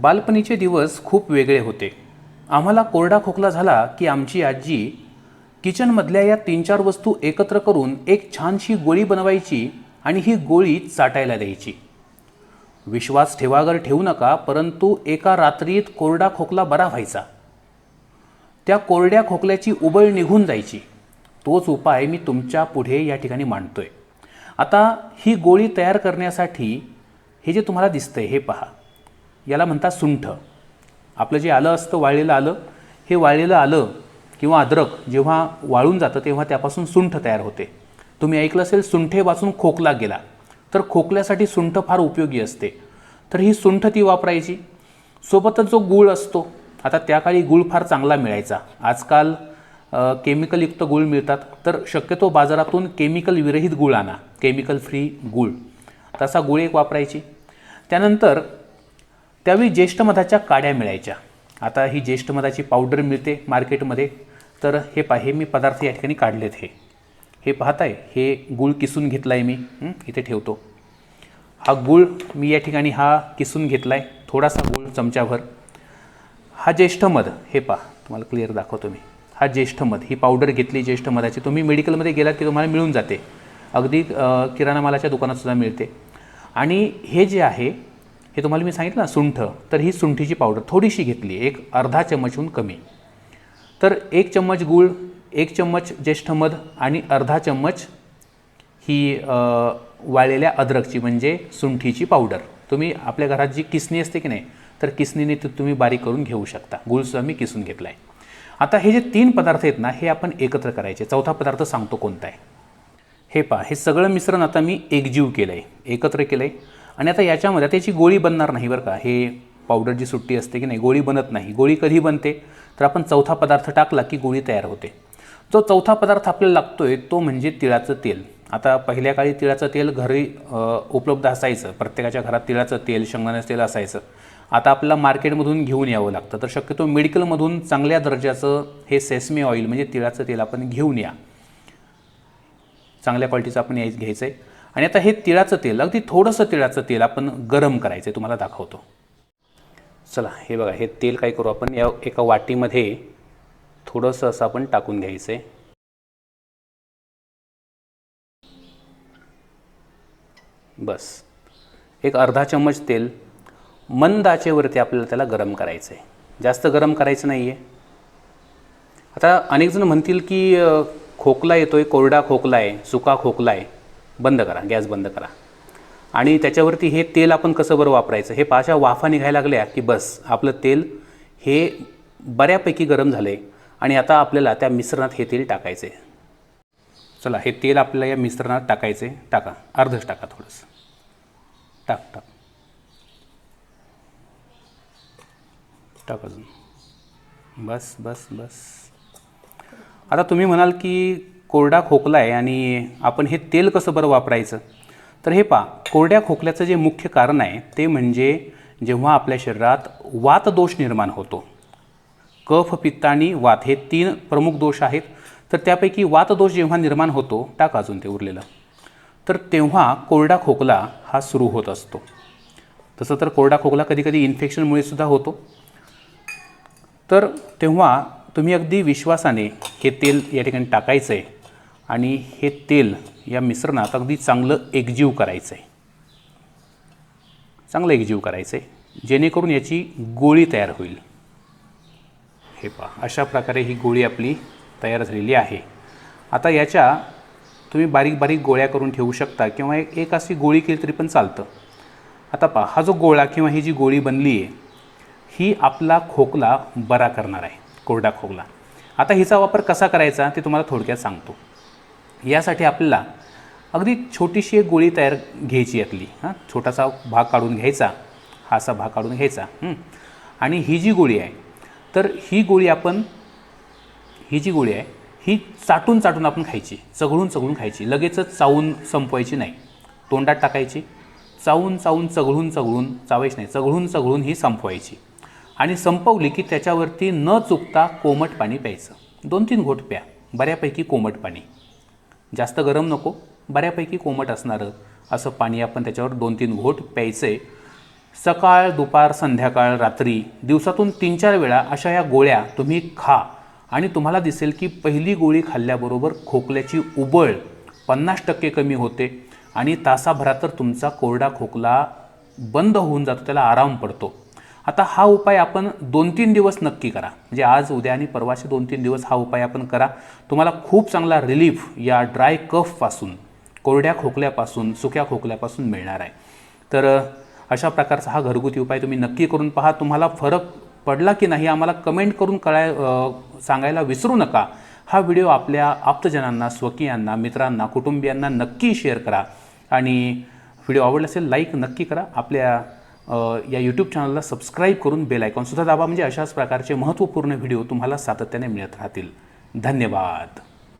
बालपणीचे दिवस खूप वेगळे होते. आम्हाला कोरडा खोकला झाला की आमची आजी किचनमधल्या या तीन चार वस्तू एकत्र करून एक छानशी गोळी बनवायची आणि ही गोळी चाटायला द्यायची. विश्वास ठेवागर ठेवू नका परंतु एका रात्रीत कोरडा खोकला बरा व्हायचा. त्या कोरड्या खोकल्याची उबळ निघून जायची. तोच उपाय मी तुमच्यापुढे या ठिकाणी मांडतोय. आता ही गोळी तयार करण्यासाठी हे जे तुम्हाला दिसतंय हे पहा. याला म्हणतात सुंठ. आपलं जे आलं असतं वाळलेलं आलं हे वाळलेलं आलं किंवा अद्रक जेव्हा वाळून जातं तेव्हा त्यापासून सुंठ तयार होते. तुम्ही ऐकलं असेल सुंठे वाचून खोकला गेला. तर खोकल्यासाठी सुंठ फार उपयोगी असते. तर ही सुंठ ती वापरायची. सोबतच जो गूळ असतो आता त्या काळी गूळ फार चांगला मिळायचा. आजकाल केमिकलयुक्त गूळ मिळतात. तर शक्यतो बाजारातून केमिकल विरहित गूळ आणा. केमिकल फ्री गूळ. तसा गूळ एक वापरायची. त्यानंतर त्यावेळी ज्येष्ठ मधाच्या काड्या मिळायच्या. आता ही ज्येष्ठ मधाची पावडर मिळते मार्केटमध्ये तर हे पहा हे मी पदार्थ या ठिकाणी काढलेत हे. हे पाहताय हे गूळ किसून घेतला आहे मी इथे ठेवतो. हा गूळ मी या ठिकाणी हा किसून घेतला आहे थोडासा गूळ चमच्याभर. हा ज्येष्ठ मध हे पहा तुम्हाला क्लिअर दाखवतो मी. हा ज्येष्ठ मध ही पावडर घेतली ज्येष्ठ मधाची. तुम्ही मेडिकलमध्ये गेलात की तुम्हाला मिळून जाते. अगदी किराणा मालाच्या दुकानातसुद्धा मिळते. आणि हे जे आहे हे तुम्हाला मी सांगितलं ना सुंठ. तर ही सुंठीची पावडर थोडीशी घेतली एक अर्धा चम्मचहून कमी. तर एक चम्मच गूळ एक चम्मच ज्येष्ठ मध आणि अर्धा चम्मच ही वाळलेल्या अद्रकची म्हणजे सुंठीची पावडर तुम्ही आपल्या घरात जी किसणी असते की नाही तर किसणीने ती तुम्ही बारीक करून घेऊ शकता. गुळसुद्धा मी किसून घेतला आहे आता हे जे तीन पदार्थ आहेत ना हे आपण एकत्र करायचे. चौथा पदार्थ सांगतो कोणता आहे. हे पहा हे सगळं मिश्रण आता मी एकजीव केलं आहे एकत्र केलं आहे आणि आता याच्यामध्ये त्याची गोळी बनणार नाही बरं का. हे पावडर जी सुट्टी असते की नाही गोळी बनत नाही. गोळी कधी बनते? तर आपण चौथा पदार्थ टाकला की गोळी तयार होते. जो चौथा पदार्थ आपल्याला लागतो आहे तो म्हणजे तिळाचं तेल. आता पहिल्या काळी तिळाचं तेल घरी उपलब्ध असायचं. प्रत्येकाच्या घरात तिळाचं तेल शेंगदाण्याचं तेल असायचं. आता आपल्याला मार्केटमधून घेऊन यावं लागतं. तर शक्यतो मेडिकलमधून चांगल्या दर्जाचं हे सेसमी ऑइल म्हणजे तिळाचं तेल आपण घेऊन या. चांगल्या क्वालिटीचं आपण यायचं घ्यायचं आहे आणि आता हे तिळाचं तेल अगदी थोडंसं तिळाचं तेल आपण गरम करायचं आहे तुम्हाला दाखवतो. चला हे बघा हे तेल काय करू आपण? या एका वाटीमध्ये थोडंसं असं आपण टाकून घ्यायचं आहे बस. एक अर्धा चम्मच तेल मंद आचेवरती आपल्याला त्याला गरम करायचं आहे जास्त गरम करायचं नाही आहे आता अनेकजण म्हणतील की खोकला येतो आहे कोरडा खोकला आहे सुका खोकला आहे. बंद करा गॅस बंद करा. आणि त्याच्यावरती हे तेल आपण कसं बरं वापरायचं? हे पाशा वाफा निघायला लागल्या की बस आपलं तेल हे बऱ्यापैकी गरम झालं आहे आणि आता आपल्याला त्या मिश्रणात हे तेल टाकायचं आहे चला हे तेल आपल्याला या मिश्रणात टाकायचं आहे टाका अर्धच टाका थोडंसं. टाक टाक. टाक अजून. बस बस बस. आता तुम्ही म्हणाल की कोरडा खोकला आहे आणि आपण हे तेल कसं बरं वापरायचं? तर हे पहा कोरड्या खोकल्याचं जे मुख्य कारण आहे ते म्हणजे जेव्हा आपल्या शरीरात वातदोष निर्माण होतो. कफ पित्त आणि वात हे तीन प्रमुख दोष आहेत. तर त्यापैकी वातदोष जेव्हा निर्माण होतो टाक अजून ते उरलेलं. तर तेव्हा कोरडा खोकला हा सुरू होत असतो. तसं तर कोरडा खोकला कधीकधी इन्फेक्शनमुळे सुद्धा होतो. तर तेव्हा तुम्ही अगदी विश्वासाने हे तेल या ठिकाणी टाकायचं आहे आणि हे तेल या मिश्रणात अगदी चांगलं एकजीव करायचं आहे चांगलं एकजीव करायचं आहे जेणेकरून याची गोळी तयार होईल. हे पहा अशा प्रकारे ही गोळी आपली तयार झालेली आहे. आता याच्या तुम्ही बारीक बारीक गोळ्या करून ठेवू शकता किंवा एक एक अशी गोळी केली तरी पण चालतं. आता पहा हा जो गोळा किंवा ही जी गोळी बनली आहे ही आपला खोकला बरा करणार आहे कोरडा खोकला. आता हिचा वापर कसा करायचा ते तुम्हाला थोडक्यात सांगतो. यासाठी आपल्याला अगदी छोटीशी एक गोळी तयार घ्यायची यातली हां छोटासा भाग काढून घ्यायचा. हा असा भाग काढून घ्यायचा. आणि ही जी गोळी आहे तर ही गोळी आपण ही जी गोळी आहे ही चाटून चाटून आपण खायची. चघळून चघळून खायची. लगेचच चावून संपवायची नाही. तोंडात टाकायची. चावून चावून चघळून चघळून चावायची नाही. चघळून चघळून ही संपवायची. आणि संपवली की त्याच्यावरती न चुकता कोमट पाणी प्यायचं. दोन तीन घोट प्या. बऱ्यापैकी कोमट पाणी. जास्त गरम नको बऱ्यापैकी कोमट असणारं असं पाणी आपण त्याच्यावर दोन तीन घोट प्यायचं. आहे सकाळ दुपार संध्याकाळ रात्री दिवसातून तीन चार वेळा अशा या गोळ्या तुम्ही खा. आणि तुम्हाला दिसेल की पहिली गोळी खाल्ल्याबरोबर खोकल्याची उबळ पन्नास टक्के कमी होते आणि तासाभरात तर तुमचा कोरडा खोकला बंद होऊन जातो त्याला आराम पडतो. आता हा उपाय आपण दोन तीन दिवस नक्की करा. म्हणजे आज उद्या आणि परवाचे दोन तीन दिवस हा उपाय आपण करा. तुम्हाला खूप चांगला रिलीफ या ड्राय कफपासून कोरड्या खोकल्यापासून सुक्या खोकल्यापासून मिळणार आहे. तर अशा प्रकारचा हा घरगुती उपाय तुम्ही नक्की करून पहा. तुम्हाला फरक पडला की नाही आम्हाला कमेंट करून कळाय सांगायला विसरू नका. हा व्हिडिओ आपल्या आप्तजनांना स्वकीयांना मित्रांना कुटुंबियांना नक्की शेअर करा. आणि व्हिडिओ आवडला असेल लाईक नक्की करा. आपल्या या यूट्यूब चॅनलला सबस्क्राईब करून बेल आयकॉनसुद्धा दाबा. म्हणजे अशाच प्रकारचे महत्त्वपूर्ण व्हिडिओ तुम्हाला सातत्याने मिळत राहतील. धन्यवाद.